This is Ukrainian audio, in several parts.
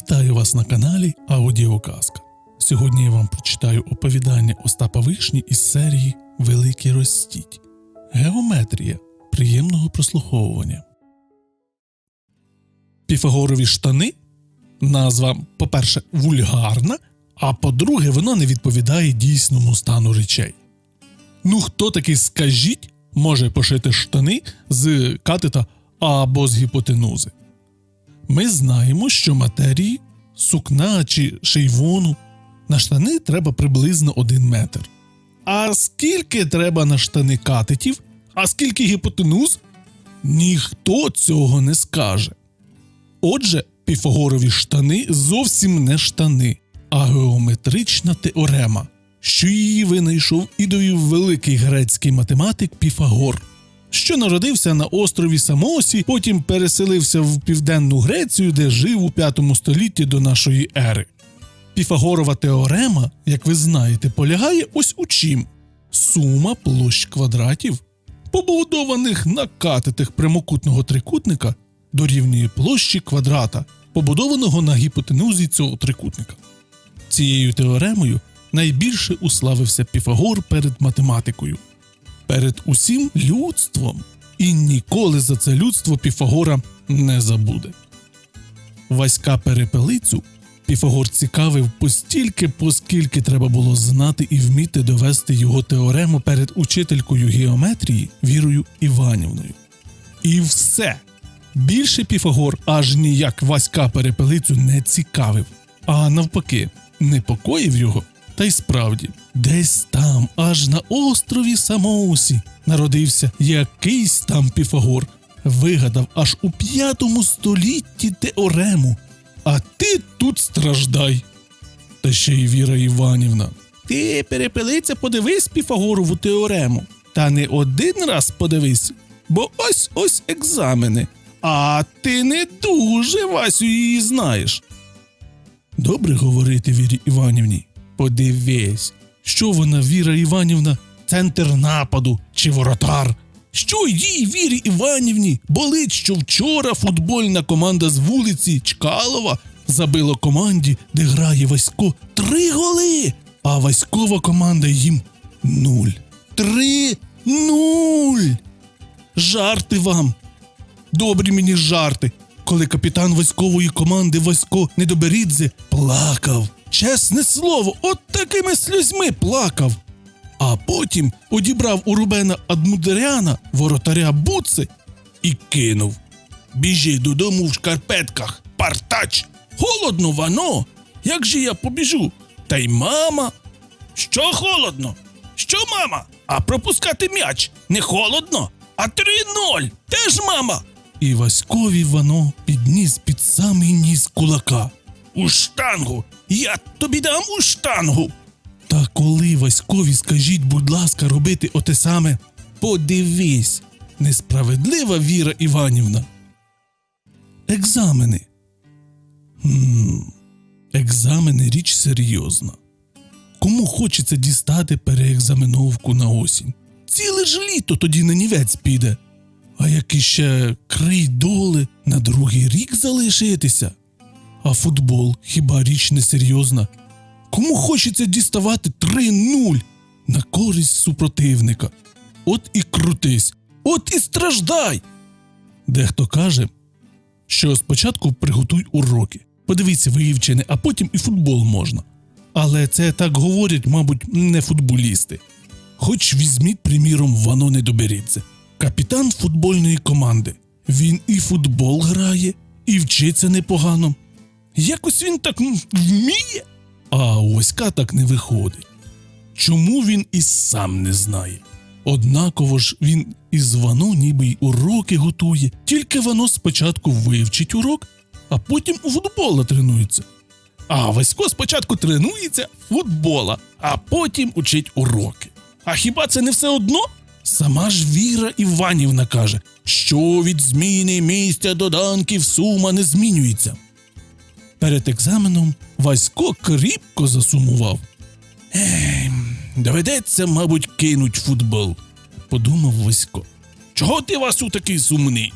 Вітаю вас на каналі Аудіоказка. Сьогодні я вам прочитаю оповідання Остапа Вишні із серії Великий Ростіть. Геометрія приємного прослуховування. Піфагорові штани назва, по-перше, вульгарна, а по-друге, вона не відповідає дійсному стану речей. Ну, хто такий, скажіть, може пошити штани з катета або з гіпотенузи? Ми знаємо, що матерії сукна чи шейвону на штани треба приблизно один метр. А скільки треба на штани катетів, а скільки гіпотенуз? Ніхто цього не скаже. Отже, піфагорові штани зовсім не штани, а геометрична теорема, що її винайшов і довів великий грецький математик Піфагор, що народився на острові Самосі, потім переселився в південну Грецію, де жив у п'ятому столітті до нашої ери. Піфагорова теорема, як ви знаєте, полягає ось у чим: сума площ квадратів, побудованих на катетах прямокутного трикутника, дорівнює площі квадрата, побудованого на гіпотенузі цього трикутника. Цією теоремою найбільше уславився Піфагор перед математикою, перед усім людством, і ніколи за це людство Піфагора не забуде. Васька перепелицю Піфагор цікавив постільки, поскільки треба було знати і вміти довести його теорему перед учителькою геометрії Вірою Іванівною. І все. Більше Піфагор аж ніяк Васька перепелицю не цікавив, а навпаки, непокоїв його. Та й справді, десь там, аж на острові Самоусі, народився якийсь там Піфагор, вигадав аж у п'ятому столітті теорему. А ти тут страждай. Та ще й Віра Іванівна. Ти перепелиця, подивись Піфагорову теорему. Та не один раз подивись, бо ось ось екзамени. А ти не дуже Васю її знаєш. Добре говорити Вірі Іванівні. Подивись, що вона, Віра Іванівна, центр нападу чи воротар. Що їй, Вірі Іванівні, болить, що вчора футбольна команда з вулиці Чкалова забила команді, де грає Васько, три голи, а Васькова команда їм нуль. Три нуль. Жарти вам. Добрі мені жарти, коли капітан військової команди Васько Недоберідзе плакав. Чесне слово, от такими сльозьми плакав. А потім одібрав у Рубена Адмударяна воротаря буци і кинув. Біжи додому в шкарпетках, партач! Холодно вано! Як же я побіжу? Та й мама. Що холодно? Що мама? А пропускати м'яч не холодно? А 3-0 теж мама. І Васькові вано підніс під самий ніс кулака. У штангу! Я тобі дам у штангу. Та коли Васькові скажіть, будь ласка, робити оте саме, подивись, несправедлива Віра Іванівна. Екзамени. Хм, екзамени річ серйозна. Кому хочеться дістати переекзаменовку на осінь? Ціле ж літо тоді на нівець піде. А як іще крий доли на другий рік залишитися. А футбол хіба річ не серйозна? Кому хочеться діставати 3-0 на користь супротивника? От і крутись, от і страждай. Дехто каже, що спочатку приготуй уроки, подивіться вивчене, а потім і футбол можна. Але це так говорять, мабуть, не футболісти. Хоч візьміть, приміром, Вано Недоберідзе, капітан футбольної команди. Він і футбол грає, і вчиться непогано. Якось він так вміє. А Оська так не виходить. Чому він і сам не знає? Однаково ж він із Вано ніби й уроки готує, тільки Вано спочатку вивчить урок, а потім у футбола тренується. А Васько спочатку тренується футбола, а потім учить уроки. А хіба це не все одно? Сама ж Віра Іванівна каже, що від зміни місця доданків сума не змінюється. Перед екзаменом Васько кріпко засумував. Ей, доведеться, мабуть, кинуть футбол, подумав Васько. Чого ти Васю такий сумний?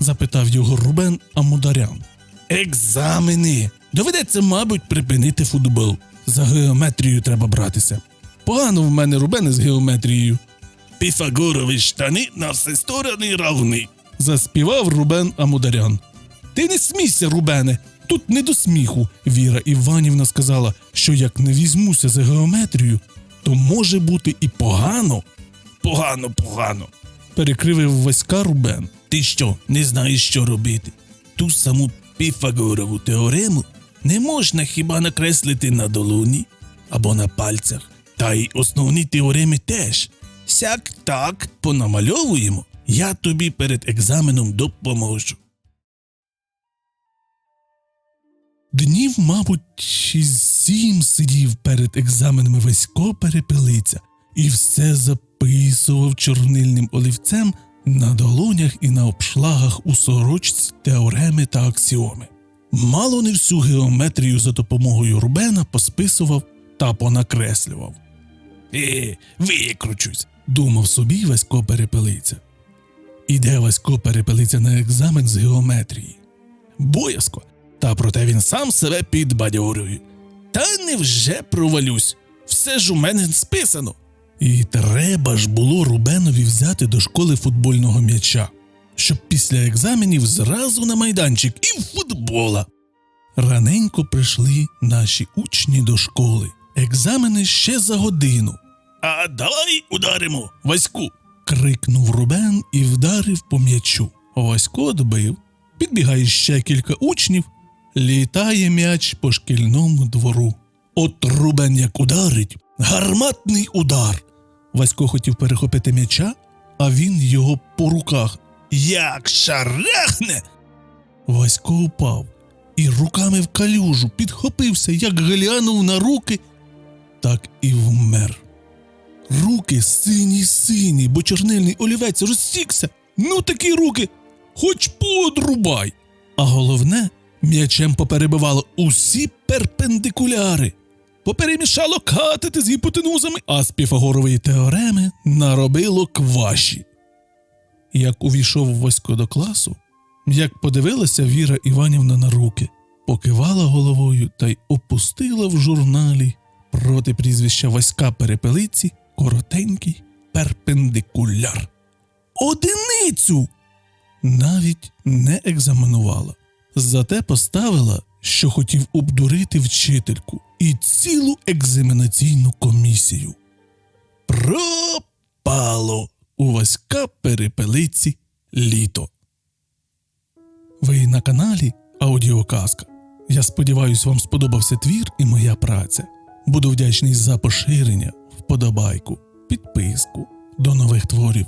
запитав його Рубен Амударян. Екзамени, Доведеться, мабуть, припинити футбол. За геометрію треба братися. Погано в мене рубени з геометрією. Піфагорові штани на всі сторони равні. заспівав Рубен Амударян. Ти не смійся, Рубене, тут не до сміху. Віра Іванівна сказала, що як не візьмуся за геометрію, то може бути і погано. Погано, погано. Перекривив Васька Рубен. Ти що, не знаєш, що робити? Ту саму Піфагорову теорему не можна хіба накреслити на долоні або на пальцях. Та й основні теореми теж. Сяк так понамальовуємо. Я тобі перед екзаменом допоможу. Днів, мабуть, сім сидів перед екзаменами Васько перепелиця і все записував чорнильним олівцем на долонях і на обшлагах у сорочці теореми та аксіоми. Мало не всю геометрію за допомогою Рубена посписував та понакреслював. Е, викручусь, думав собі Васько перепелиця. Іде Васько перепелиця на екзамен з геометрії. Боязко, та проте він сам себе підбадьорює. Та невже провалюсь? Все ж у мене списано. І треба ж було Рубенові взяти до школи футбольного м'яча, щоб після екзаменів зразу на майданчик і в футбола. Раненько прийшли наші учні до школи. Екзамени ще за годину. А давай ударимо, Ваську. крикнув Рубен і вдарив по м'ячу. Васько добив. Підбігає ще кілька учнів, літає м'яч по шкільному двору. От Рубен як ударить, гарматний удар. Васько хотів перехопити м'яча, а він його по руках. Як шарахне! Васько упав і руками в калюжу підхопився, як глянув на руки, так і вмер. Руки сині сині, бо чорнильний олівець розсікся. Ну такі руки, хоч подрубай. А головне, м'ячем поперебивало усі перпендикуляри. Поперемішало катети з гіпотенузами, а з піфагорової теореми наробило кваші. Як увійшов Васько до класу, як подивилася Віра Іванівна на руки, покивала головою та й опустила в журналі проти прізвища Васька Перепелиці коротенький перпендикуляр. Одиницю! Навіть не екзаменувала. Зате поставила, що хотів обдурити вчительку і цілу екзаменаційну комісію. Пропало у Васька Перепелиці літо. Ви на каналі Аудіоказка. Я сподіваюся, вам сподобався твір і моя праця. Буду вдячний за поширення, вподобайку, підписку. До нових творів.